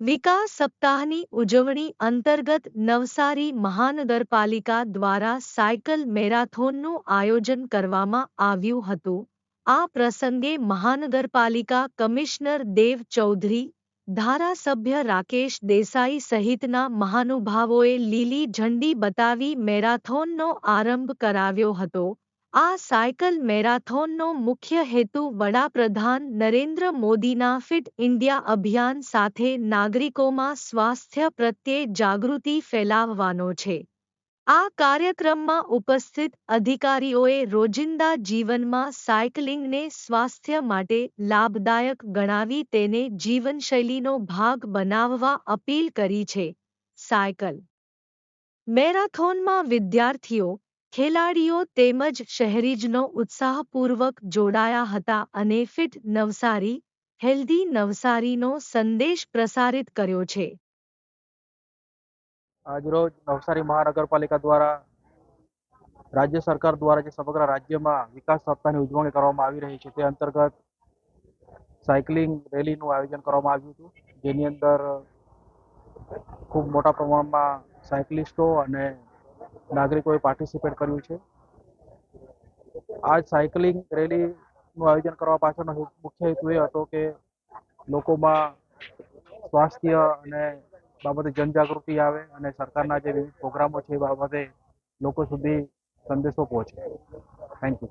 વિકાસ સપ્તાહની ઉજવણી અંતર્ગત નવસારી મહાનગરપાલિકા દ્વારા સાયકલ મેરાથોનનું આયોજન કરવામાં આવ્યું હતું. આ પ્રસંગે મહાનગરપાલિકા કમિશનર દેવ ચૌધરી, ધારાસભ્ય રાકેશ દેસાઈ સહિતના મહાનુભાવોએ લીલી ઝંડી બતાવી મેરાથોનનો આરંભ કરાવ્યો હતો. આ સાયકલ મેરાથોનનો મુખ્ય હેતુ વડાપ્રધાન નરેન્દ્ર મોદીના ફિટ ઇન્ડિયા અભિયાન સાથે નાગરિકોમાં સ્વાસ્થ્ય પ્રત્યે જાગૃતિ ફેલાવવાનો છે. આ કાર્યક્રમમાં ઉપસ્થિત અધિકારીઓએ રોજિંદા જીવનમાં સાયકલિંગને સ્વાસ્થ્ય માટે લાભદાયક ગણાવી તેને જીવનશૈલીનો ભાગ બનાવવા અપીલ કરી છે. સાયકલ મેરાથોનમાં વિદ્યાર્થીઓ ખેલાડીઓ તેમજ શહેરીજનો ઉત્સાહપૂર્વક જોડાયા હતા અને ફિટ નવસારી, હેલ્ધી નવસારીનો સંદેશ પ્રસારિત કર્યો છે. આજરોજ નવસારી મહાનગરપાલિકા દ્વારા રાજ્ય સરકાર દ્વારા જે સમગ્ર રાજ્યમાં વિકાસ સપ્તાહની ઉજવણી કરવામાં આવી રહી છે તે અંતર્ગત સાયકલિંગ રેલીનું આયોજન કરવામાં આવ્યું હતું. જેની અંદર ખૂબ મોટા પ્રમાણમાં સાયકલિસ્ટો અને નાગરિકોએ પાર્ટિસિપેટ કર્યું છે. આ સાયકલિંગ રેલીનું આયોજન કરવા પાછળનો મુખ્ય હેતુ એ હતો કે લોકોમાં સ્વાસ્થ્ય અને બાબતે જનજાગૃતિ આવે અને સરકારના જે વિવિધ પ્રોગ્રામો છે એ બાબતે લોકો સુધી સંદેશો પહોંચે. Thank you